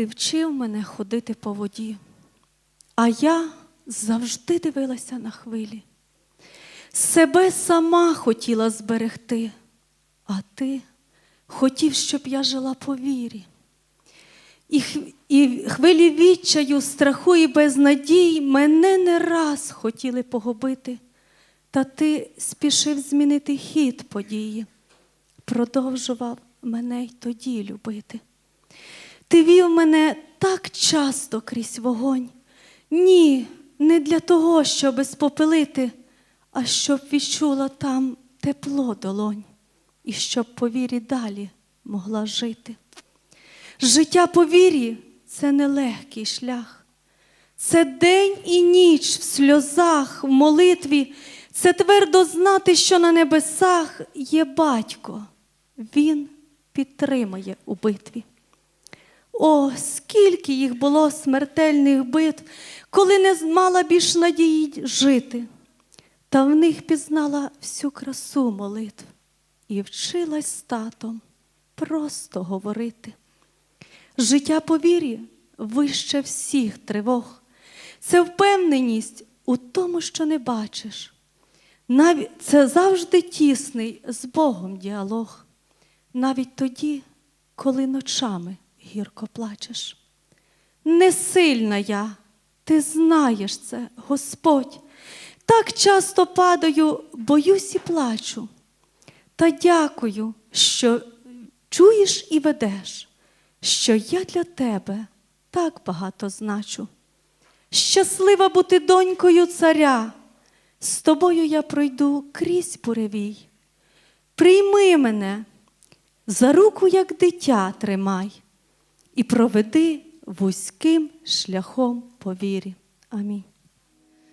ти вчив мене ходити по воді, а я завжди дивилася на хвилі. Себе сама хотіла зберегти, а ти хотів, щоб я жила по вірі. І, хвилі відчаю, страху і безнадій мене не раз хотіли погубити, та ти спішив змінити хід події, продовжував мене й тоді любити. Ти вів мене так часто крізь вогонь. Ні, не для того, щоб спопилити, а щоб відчула там тепло долонь, і щоб по вірі далі могла жити. Життя по вірі це нелегкий шлях. Це день і ніч в сльозах, в молитві. Це твердо знати, що на небесах є батько. Він підтримає у битві. О, скільки їх було смертельних битв, коли не мала більш надії жити. Та в них пізнала всю красу молитв і вчилась з татом просто говорити. Життя по вірі вище всіх тривог. Це впевненість у тому, що не бачиш. Навіть це завжди тісний з Богом діалог, навіть тоді, коли ночами гірко плачеш. Не сильна я, ти знаєш це, Господь. Так часто падаю, боюсь і плачу. Та дякую, що чуєш і ведеш, що я для тебе так багато значу. Щаслива бути донькою царя, з тобою я пройду крізь буревій. Прийми мене, за руку, як дитя тримай, і проведи вузьким шляхом по вірі. Амінь.